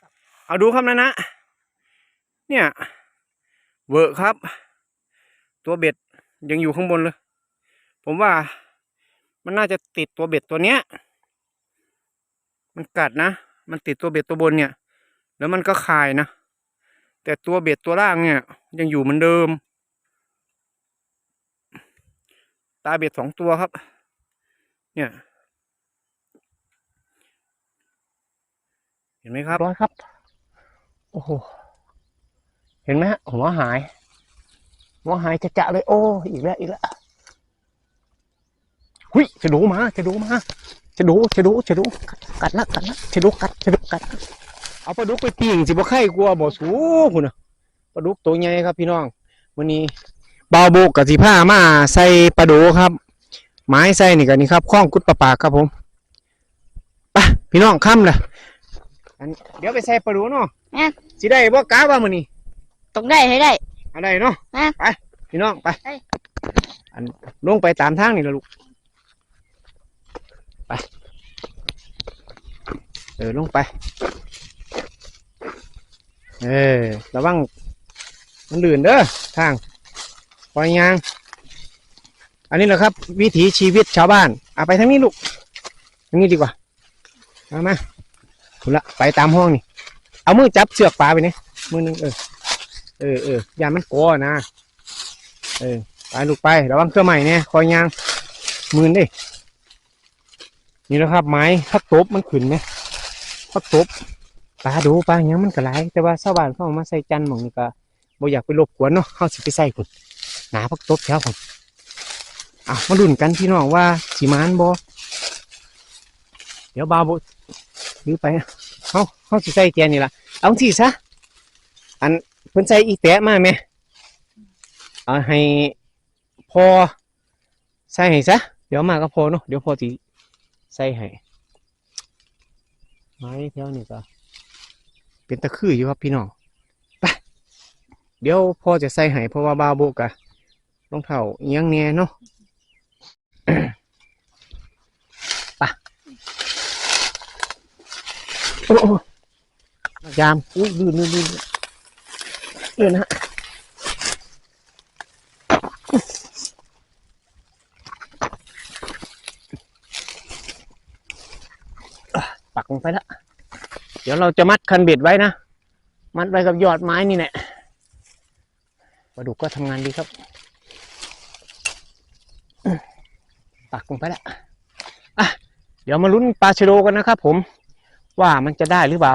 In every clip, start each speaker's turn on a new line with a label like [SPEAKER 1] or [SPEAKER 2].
[SPEAKER 1] กลับ
[SPEAKER 2] เอาดูครับนะนะ เนี่ย เวอร์ครับ ตัวเบ็ดยังอยู่ข้างบนเลย ผมว่ามันน่าจะติดตัวเบ็ดตัวเนี้ย มันกัดนะ มันติดตัวเบ็ดตัวบนเนี่ย แล้วมันก็คายนะ แต่ตัวเบ็ดตัวล่างเนี่ย ยังอยู่เหมือนเดิม ตาเบ็ดสองตัวครับ เนี่ย เห็ นไหมครับ
[SPEAKER 3] ร้อยครับ โอ้โห เห็นไหมฮะหัวหาย หัวหายจะจะเลย โอ้ อีกแล้ว อีกแล้วหุยจะดูมา จะดูมา จะดู จะดู จะดู กัดละ กัดละ จะดู กัด จะดู กัด เอาปลาดุกไปปิ้งสิบ่ไข่กลัวบ่สูพุ่นน่ะปลาดุกตัวใหญ่ครับพี่น้องวันนี้บาวโบกกับสิผ้ามาใส่ปลาดุกครับ ไม้ใส่นี่กันนี่ครับข้องกุดปลาปากครับผมไปพี่น้องค่ำละ อันเดี๋ยวไปใส่ปลาดุกเนาะ
[SPEAKER 1] แม่
[SPEAKER 3] สิได้บ่กาว่ามื้อนี้
[SPEAKER 1] ตกได้ให้ได้
[SPEAKER 3] อะไรเนาะ
[SPEAKER 1] แม่
[SPEAKER 3] ไปพี่น้องไป
[SPEAKER 1] ไป
[SPEAKER 3] อันลงไปตามทางนี่ละลูกไปเออลงไปเออระวังมันลื่นเด้อทางปล่อยยาง อันนี้แหละครับ วิถีชีวิตชาวบ้านเอาไปทางนี้ลูกทางนี้ดีกว่ามามา ถูละไปตามห้องนี่ เอามือจับเสือกปลาไปเนี่ยมือหนึงเออ เออเอออย่ามันกลัวนะ เออ ไปลูกไประวังเครื่องใหม่เนี่ยคอยยาง มือนดินี่แหละครับ ไม้พักตบมันขึ้นไหมพักตบปลาดูปลาอย่างมันก็หลาย แต่ว่าชาวบ้านเขาเอามาใส่จันหมองนี่ก็บ่อยากไปรบกวนเนาะเขาสิไปใส่พุ่นหนาพักตบแถวผมอะมาดุนกันพี่น้องว่าสีมานบ่เดี๋ยวบาบ หรือไปเขาเขาสิใส่แกนี่ล่ะเอาสิซะอันเพิ่นใส่อีแตะมาไหมเอาให้พอใส่ให้ซะเดี๋ยวมาก็พอเนาะเดี๋ยวพอสิใส่ให้ไม้แถวนี้ก็เป็นตะคืออยู่ครับพี่น้องไปเดี๋ยวพอจะใส่ให้เพราะว่าบาโบกะรองเท้าเอียงแน่เนาะ ไป โอ้ยามอุ้ยลื่นลื่นลื่นลื่นนฮะปักลงไปแล้วเดี๋ยวเราจะมัดคันเบ็ดไว้นะ มัดไว้กับยอดไม้นี่แหละปลาดุกก็ทำงานดีครับ ปักลงไปแล้วอะเดี๋ยวมาลุ้นปลาชโดกันนะครับผม ว่ามันจะได้หรือเปล่า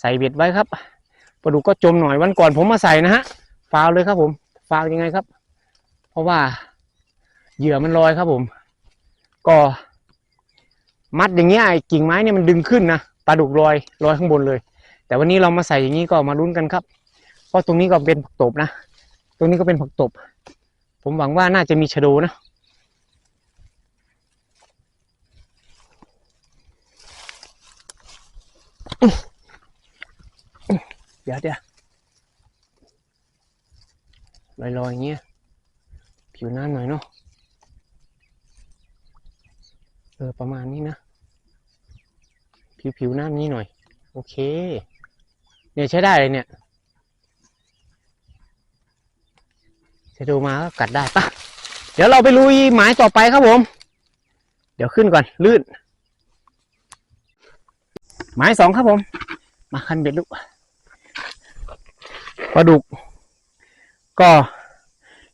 [SPEAKER 3] ใส่เบ็ดไว้ครับปลาดุกก็จมหน่อยวันก่อนผมมาใส่นะฮะฟาวเลยครับผมฟาวยังไงครับ เพราะว่าเหยื่อมันลอยครับผม ก็ มัดอย่างเงี้ยไอ้กิ่งไม้เนี่ยมันดึงขึ้นนะปลาดุกลอยลอยข้างบนเลย แต่วันนี้เรามาใส่อย่างนี้ก็มาลุ้นกันครับ เพราะตรงนี้ก็เป็นผักตบนะ ตรงนี้ก็เป็นผักตบ ผมหวังว่าน่าจะมีชะโดนะ เดี๋ยวเดี๋ยวลอยๆอย่างเงี้ยผิวน้ำหน่อยเนาะเออประมาณนี้นะ ผิวผิวๆน้ำนี้หน่อย โอเค เนี่ยใช้ได้เลยเนี่ยจะดูมาก็กัดได้ปะเดี๋ยวเราไปลุยหมายต่อไปครับผม เดี๋ยวขึ้นก่อน ลื่น หมายสองครับผม มาคันเบ็ดลูกปลาดุก ก็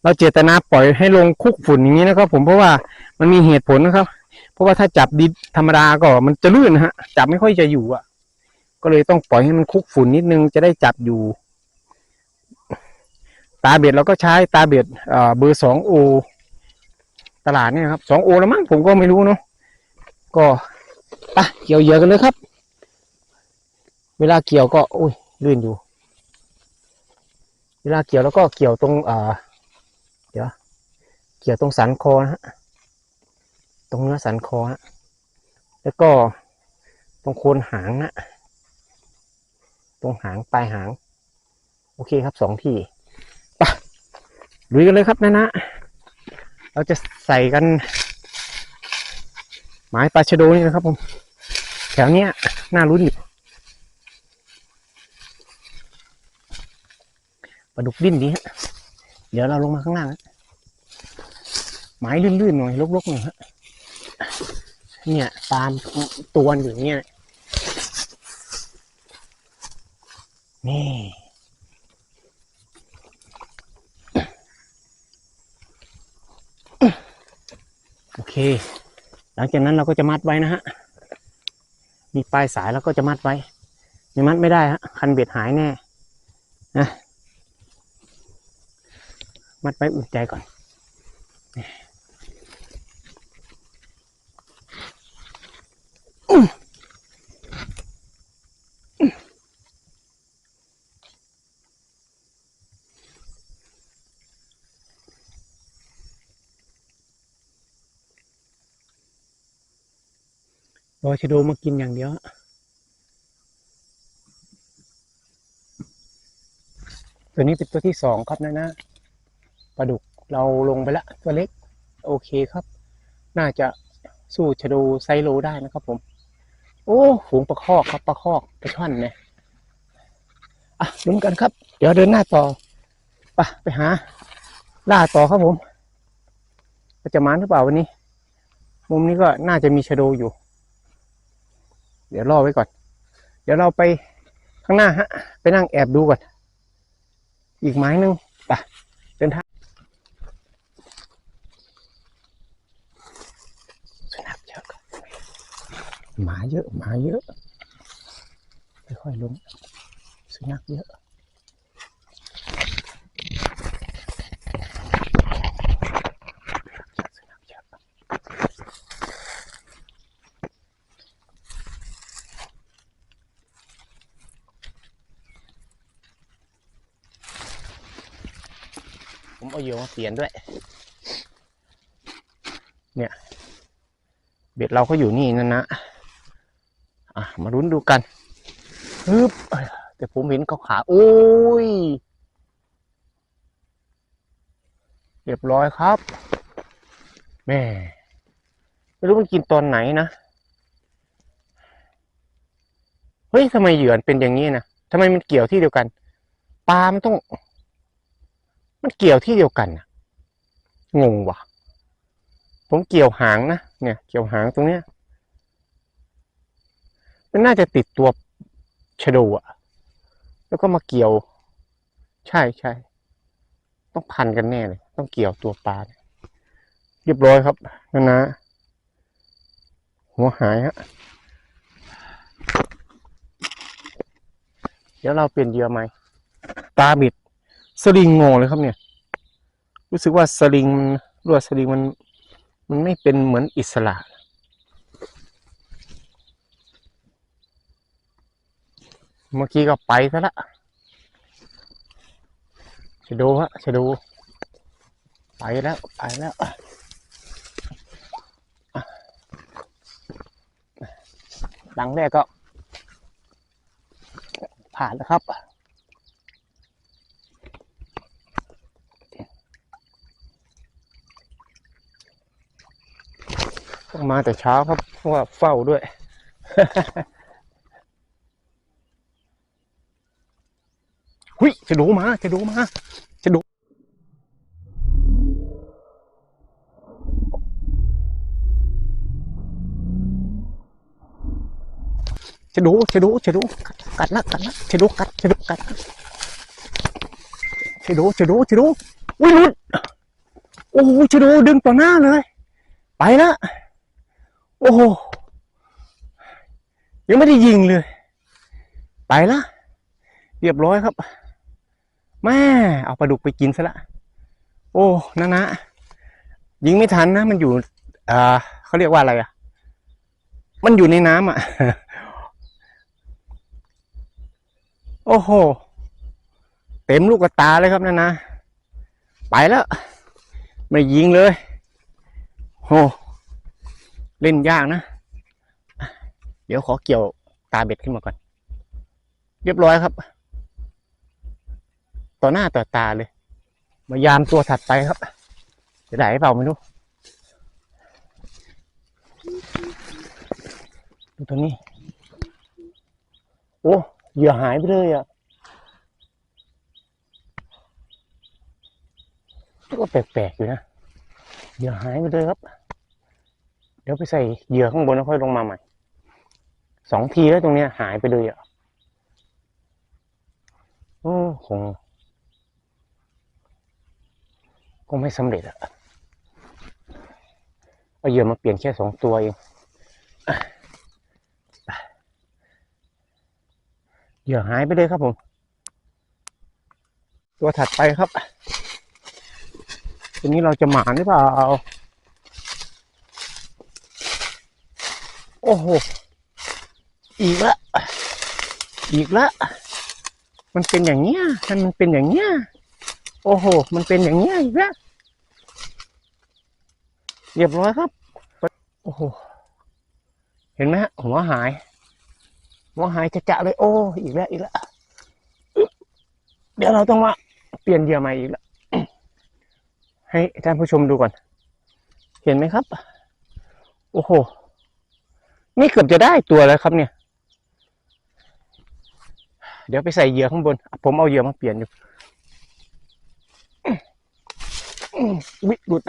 [SPEAKER 3] เราเจตนาปล่อยให้ลงคุกฝุ่นอย่างนี้นะครับ ผมเพราะว่ามันมีเหตุผลนะครับ เพราะว่าถ้าจับดินธรรมดาก็มันจะลื่นฮะ จับไม่ค่อยจะอยู่อะ ก็เลยต้องปล่อยให้มันคุกฝุ่นนิดนึงจะได้จับอยู่ ตาเบ็ดเราก็ใช้ตาเบ็ดเบอร์สองโอตลาดเนี่ยครับสองโอแล้วมั้งผมก็ไม่รู้เนาะก็ไปเกี่ยวเยื่อกันเลยครับ เวลาเกี่ยวก็อุ้ยลื่นอยู่ เวลาเกี่ยวแล้วก็เกี่ยวตรงอ่าเดี๋ยวเกี่ยวตรงสันคอนะฮะตรงเนื้อสันคอฮะแล้วก็ตรงโคนหางนะตรงหางปลายหาง โอเคครับสองที่ไปลุยกันเลยครับนะนะ เราจะใส่กัน หมายปลาชะโดนี่นะครับผม แถวเนี้ยน่ารุ้นอยู่ ปลาดุกดิ้นดีฮะ เดี๋ยวเราลงมาข้างล่างฮะไม้ลื่นๆหน่อยลกๆหน่อยฮะ เนี่ยตามตัวอยู่เนี่ยนี่โอเค หลังจากนั้นเราก็จะมัดไว้นะฮะ มีปลายสายแล้วก็จะมัดไว้ไม่มัดไม่ได้ฮะ คันเบ็ดหายแน่นะ มัดไว้อุ่นใจก่อน รอชะโดมากินอย่างเดียวตัวนี้เป็นตัวที่สองครับนะนะ ปลาดุกเราลงไปละตัวเล็ก โอเคครับ น่าจะสู้ชะโดไซโลได้นะครับผม โอ้ฝูงปลาคอกครับปลาคอกปลาช่อนเนี่ยอะลุ้นกันครับ เดี๋ยวเดินหน้าต่อไปไปหา ล่าต่อครับผมจะมาหรือเปล่าวันนี้ มุมนี้ก็น่าจะมีชะโดอยู่ เดี๋ยวรอไว้ก่อน เดี๋ยวเราไปข้างหน้าฮะ ไปนั่งแอบดูก่อน อีกไม้หนึ่งไปดินทางสุนัขเยอะครับ หมาเยอะหมาเยอะค่อยๆลงสุนัขเยอะสุนัขเยอะผมเอาเหยื่อมาเปลี่ยนด้วย เนี่ย เบ็ดเราก็อยู่นี่นั่นนะ อะมาลุ้นดูกันฮึบแต่ผมเห็นเขาขาโอ้ย เรียบร้อยครับ แม่ ไม่รู้มันกินตอนไหนนะ เฮ้ยทำไมเหยื่อเป็นอย่างนี้นะทำไมมันเกี่ยวที่เดียวกัน ปลามันต้อง มันเกี่ยวที่เดียวกันนะงงว่ะ ผมเกี่ยวหางนะ เนี่ย เกี่ยวหางตรงเนี้ย มันน่าจะติดตัวชะโดอะแล้วก็มาเกี่ยว ใช่ใช่ต้องพันกันแน่เลย ต้องเกี่ยวตัวปลาเรียบร้อยครับนะนะ หัวหายฮะเดี๋ยวเราเปลี่ยนเหยื่อใหม่ตาบิด สลิงงงเลยครับเนี่ย รู้สึกว่าสลิงมันลวสลิงมัน มันไม่เป็นเหมือนอิสระ เมื่อกี้ก็ไปซะละชะดูฮะชะดู ไปแล้ว ไปแล้วหลังแรกก็ ผ่านแล้วครับต้องมาแต่เช้าครับเพราะว่าเฝ้าด้วย หุยจะดูมาจะดูมาจะดูจะดูจะดูจะดูกัดกัดละกัดละจะดูกัดจะดูกัดจะดูจะดูจะดูอุ้ยหลุดโอ้โหจะดูดึงต่อหน้าเลย ไปละโอ้โหยังไม่ได้ยิงเลย ไปละเรียบร้อยครับ แม่เอาปลาดุกไปกินซะละ โอ้นะนะยิงไม่ทันนะ มันอยู่อ่าเขาเรียกว่าอะไรอะ มันอยู่ในน้ำอะ โอ้โห เต็มลูกตาเลยครับนะนะ ไปแล้ว ไม่ยิงเลย โห เล่นยากนะ เดี๋ยวขอเกี่ยวตาเบ็ดขึ้นมาก่อน เรียบร้อยครับ ต่อหน้าต่อตาเลย มายามตัวถัดไปครับ จะได้เปล่าไม่รู้ดูตัวนี้ โอ้เหยื่อหายไปเลยอะก็แปลกๆอยู่นะเหยื่อหายไปเลยครับ เดี๋ยวไปใส่เหยื่อข้างบนแล้วค่อยลงมาใหม่สองทีแล้วตรงเนี้ยหายไปเลยอะโอ้คง คงไม่สำเร็จอะเอาเหยื่อมาเปลี่ยนแค่สองตัวเองเหยื่อหายไปเลยครับผม ตัวถัดไปครับทีนี้เราจะหมานหรือเปล่า โอ้โห อีกละ อีกละ มันเป็นอย่างเนี้ยท่านมันเป็นอย่างเนี้ย โอ้โห มันเป็นอย่างนี้อีกแล้วเรียบร้อยครับ โอ้โห เห็นไหมฮะหัวหาย หัวหายจะจะเลย โอ้ อีกแล้ว อีกแล้ว เดี๋ยวเราต้องมาเปลี่ยนเหยื่อใหม่อีกแล้ว ให้ท่านผู้ชมดูก่อน เห็นไหมครับ โอ้โห นี่เกือบจะได้ตัวแล้วครับเนี่ย เดี๋ยวไปใส่เหยื่อข้างบน ผมเอาเหยื่อมาเปลี่ยนอยู่อื้อ วิหลุด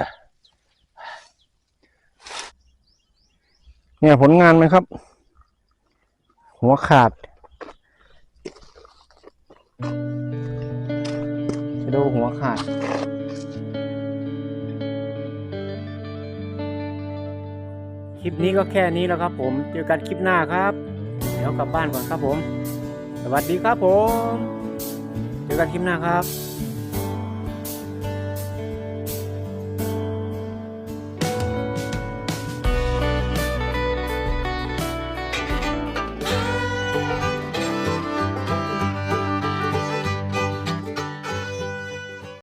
[SPEAKER 3] เนี่ยผลงานไหมครับ หัวขาดจะดูหัวขาดคลิปนี้ก็แค่นี้แล้วครับผม เจอกันคลิปหน้าครับ เดี๋ยวกลับบ้านก่อนครับผม สวัสดีครับผม เจอกันคลิปหน้าครับ